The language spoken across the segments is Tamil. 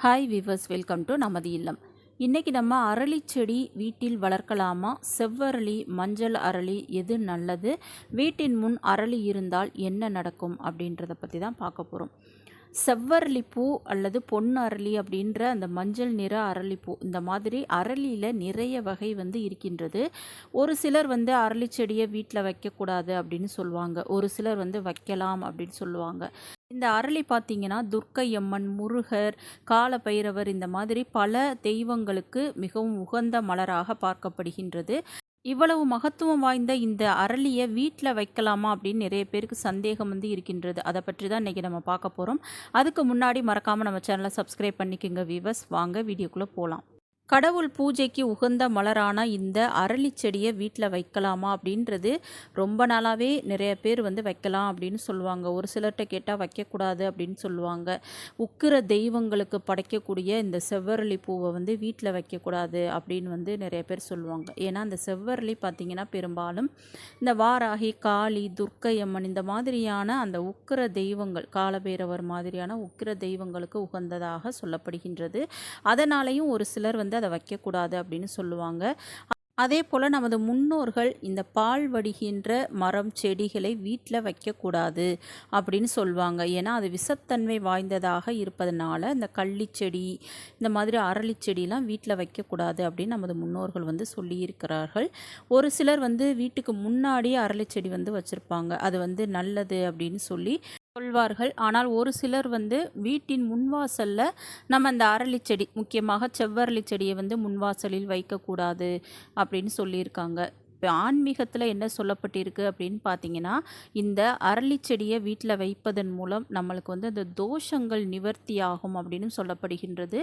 ஹாய் விவர்ஸ் வெல்கம் டு நமது இல்லம் இன்றைக்கி நம்ம அரளி செடி வீட்டில் வளர்க்கலாமா? செவ்வரளி மஞ்சள் அரளி எது நல்லது? வீட்டின் முன் அரளி இருந்தால் என்ன நடக்கும் அப்படின்றத பற்றி தான் பார்க்க போகிறோம் செவ்வரளிப்பூ அல்லது பொன் அரளி அப்படின்ற அந்த மஞ்சள் நிற அரளிப்பூ. இந்த மாதிரி அரளியில் நிறைய வகை வந்து இருக்கின்றது. ஒரு சிலர் வந்து அரளி செடியை வீட்டில் வைக்கக்கூடாது அப்படின்னு சொல்லுவாங்க. ஒரு சிலர் வந்து வைக்கலாம் அப்படின்னு சொல்லுவாங்க. இந்த அரளி பார்த்தீங்கன்னா துர்க்கையம்மன் முருகர் காலபைரவர் இந்த மாதிரி பல தெய்வங்களுக்கு மிகவும் உகந்த மலராக பார்க்கப்படுகின்றது. இவ்வளவு மகத்துவம் வாய்ந்த இந்த அரளியை வீட்டில் வைக்கலாமா அப்படின்னு நிறைய பேருக்கு சந்தேகம் வந்து இருக்கின்றது. அதை பற்றி தான் இன்றைக்கி நம்ம பார்க்க போகிறோம் அதுக்கு முன்னாடி மறக்காமல் நம்ம சேனலை சப்ஸ்கிரைப் பண்ணிக்கோங்க வீவர்ஸ் வாங்க வீடியோக்குள்ளே போகலாம் கடவுள் பூஜைக்கு உகந்த மலரான இந்த அரளி செடியை வீட்டில் வைக்கலாமா அப்படின்றது ரொம்ப நாளாகவே நிறைய பேர் வந்து வைக்கலாம் அப்படின்னு சொல்லுவாங்க. ஒரு சிலர்கிட்ட கேட்டால் வைக்கக்கூடாது அப்படின்னு சொல்லுவாங்க. உக்கிற தெய்வங்களுக்கு படைக்கக்கூடிய இந்த செவ்வரளி பூவை வந்து வீட்டில் வைக்கக்கூடாது அப்படின்னு வந்து நிறைய பேர் சொல்லுவாங்க. ஏன்னா அந்த செவ்வரளி பார்த்திங்கன்னா பெரும்பாலும் இந்த வாராகி காளி துர்க்கையம்மன் இந்த மாதிரியான அந்த உக்கிர தெய்வங்கள் காலபேரவர் மாதிரியான உக்கிர தெய்வங்களுக்கு உகந்ததாக சொல்லப்படுகின்றது. அதனாலேயும் ஒரு சிலர் வந்து அதை வைக்கக்கூடாது அப்படின்னு சொல்லுவாங்க. அதே போல் நமது முன்னோர்கள் இந்த பால் வடிகின்ற மரம் செடிகளை வீட்டில் வைக்கக்கூடாது அப்படின்னு சொல்லுவாங்க ஏன்னா அது விஷத்தன்மை வாய்ந்ததாக இருப்பதனால இந்த கள்ளிச்செடி இந்த மாதிரி அரளி செடிலாம் வீட்டில் வைக்கக்கூடாது அப்படின்னு நமது முன்னோர்கள் வந்து சொல்லியிருக்கிறார்கள். ஒரு சிலர் வந்து வீட்டுக்கு முன்னாடியே அரளி செடி வந்து வச்சுருப்பாங்க. அது வந்து நல்லது அப்படின்னு சொல்லி சொல்வார்கள். ஆனால் ஒரு சிலர் வந்து வீட்டின் முன்வாசலில் நம்ம அந்த அரளி செடி முக்கியமாக செவ்வரளி செடியை வந்து முன்வாசலில் வைக்கக்கூடாது அப்படின்னு சொல்லியிருக்காங்க. இப்போ ஆன்மீகத்தில் என்ன சொல்லப்பட்டிருக்கு அப்படின்னு பார்த்தீங்கன்னா இந்த அரளி செடியை வீட்டில் வைப்பதன் மூலம் நம்மளுக்கு வந்து அந்த தோஷங்கள் நிவர்த்தியாகும் அப்படின்னு சொல்லப்படுகின்றது.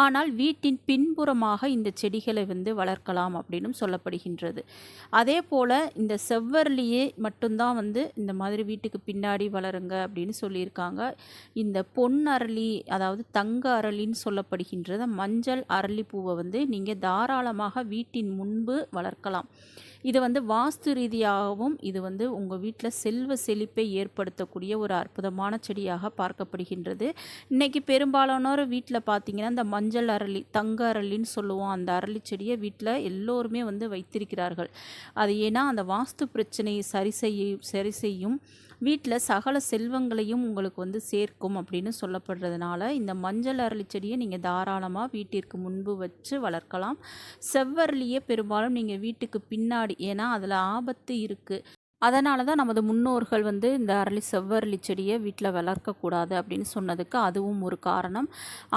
ஆனால் வீட்டின் பின்புறமாக இந்த செடிகளை வந்து வளர்க்கலாம் அப்படின்னு சொல்லப்படுகின்றது. அதே போல் இந்த செவ்வரளியே மட்டும்தான் வந்து இந்த மாதிரி வீட்டுக்கு பின்னாடி வளருங்க அப்படின்னு சொல்லியிருக்காங்க. இந்த பொன் அரளி அதாவது தங்க அரளின்னு சொல்லப்படுகின்றது. மஞ்சள் அரளி பூவை வந்து நீங்கள் தாராளமாக வீட்டின் முன்பு வளர்க்கலாம். இது வந்து வாஸ்து ரீதியாகவும் இது வந்து உங்கள் வீட்டில் செல்வ செழிப்பை ஏற்படுத்தக்கூடிய ஒரு அற்புதமான செடியாக பார்க்கப்படுகின்றது. இன்றைக்கி பெரும்பாலானோர் வீட்டில் பார்த்தீங்கன்னா இந்த மஞ்சள் அரளி தங்க அரளின்னு சொல்லுவோம். அந்த அரளி செடியை வீட்டில் எல்லோருமே வந்து வைத்திருக்கிறார்கள். அது ஏன்னா அந்த வாஸ்து பிரச்சனையை சரி செய்ய சரி செய்யும் வீட்டில் சகல செல்வங்களையும் உங்களுக்கு வந்து சேர்க்கும் அப்படின்னு சொல்லப்படுறதுனால இந்த மஞ்சள் அரளி செடியை நீங்கள் தாராளமாக வீட்டிற்கு முன்பு வச்சு வளர்க்கலாம். செவ்வரளியே பெரும்பாலும் நீங்கள் வீட்டுக்கு பின்னாடி ஏன்னா அதில் ஆபத்து இருக்குது அதனால தான் நமது முன்னோர்கள் வந்து இந்த அரளி செவ்வரளி செடியை வீட்டில் வளர்க்கக்கூடாது அப்படின்னு சொன்னதுக்கு அதுவும் ஒரு காரணம்.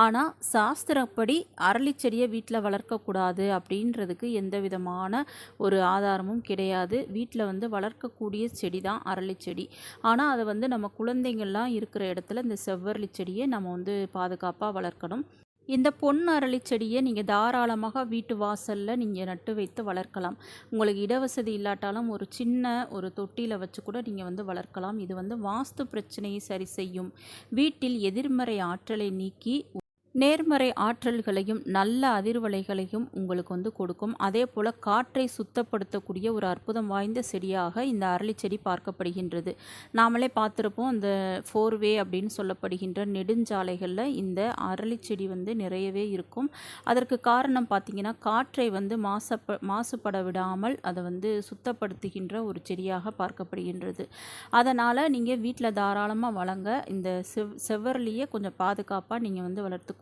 ஆனால் சாஸ்திரப்படி அரளி செடியை வீட்டில் வளர்க்கக்கூடாது அப்படின்றதுக்கு எந்த விதமான ஒரு ஆதாரமும் கிடையாது. வீட்டில் வந்து வளர்க்கக்கூடிய செடி தான் அரளி செடி. ஆனால் அதை வந்து நம்ம குழந்தைங்கள்லாம் இருக்கிற இடத்துல இந்த செவ்வரளி செடியை நம்ம வந்து பாதுகாப்பாக வளர்க்கணும். இந்த பொன் அரளி செடியை நீங்கள் தாராளமாக வீட்டு வாசலில் நீங்கள் நட்டு வைத்து வளர்க்கலாம். உங்களுக்கு இடவசதி இல்லாட்டாலும் ஒரு சின்ன ஒரு தொட்டியில் வச்சு கூட நீங்கள் வந்து வளர்க்கலாம். இது வந்து வாஸ்து பிரச்சனையை சரி செய்யும். வீட்டில் எதிர்மறை ஆற்றலை நீக்கி நேர்மறை ஆற்றல்களையும் நல்ல அதிர்வலைகளையும் உங்களுக்கு வந்து கொடுக்கும். அதே போல் காற்றை சுத்தப்படுத்தக்கூடிய ஒரு அற்புதம் வாய்ந்த செடியாக இந்த அரளி செடி பார்க்கப்படுகின்றது. நாமளே பார்த்துருப்போம் இந்த ஃபோர்வே அப்படின்னு சொல்லப்படுகின்ற நெடுஞ்சாலைகளில் இந்த அரளி செடி வந்து நிறையவே இருக்கும். அதற்கு காரணம் பார்த்திங்கன்னா காற்றை வந்து மாசப்ப மாசுபட விடாமல் அதை வந்து சுத்தப்படுத்துகின்ற ஒரு செடியாக பார்க்கப்படுகின்றது. அதனால் நீங்கள் வீட்டில் தாராளமாக வளங்க. இந்த செவ் செவ்வரளியை கொஞ்சம் பாதுகாப்பாக நீங்கள் வந்து வளர்த்து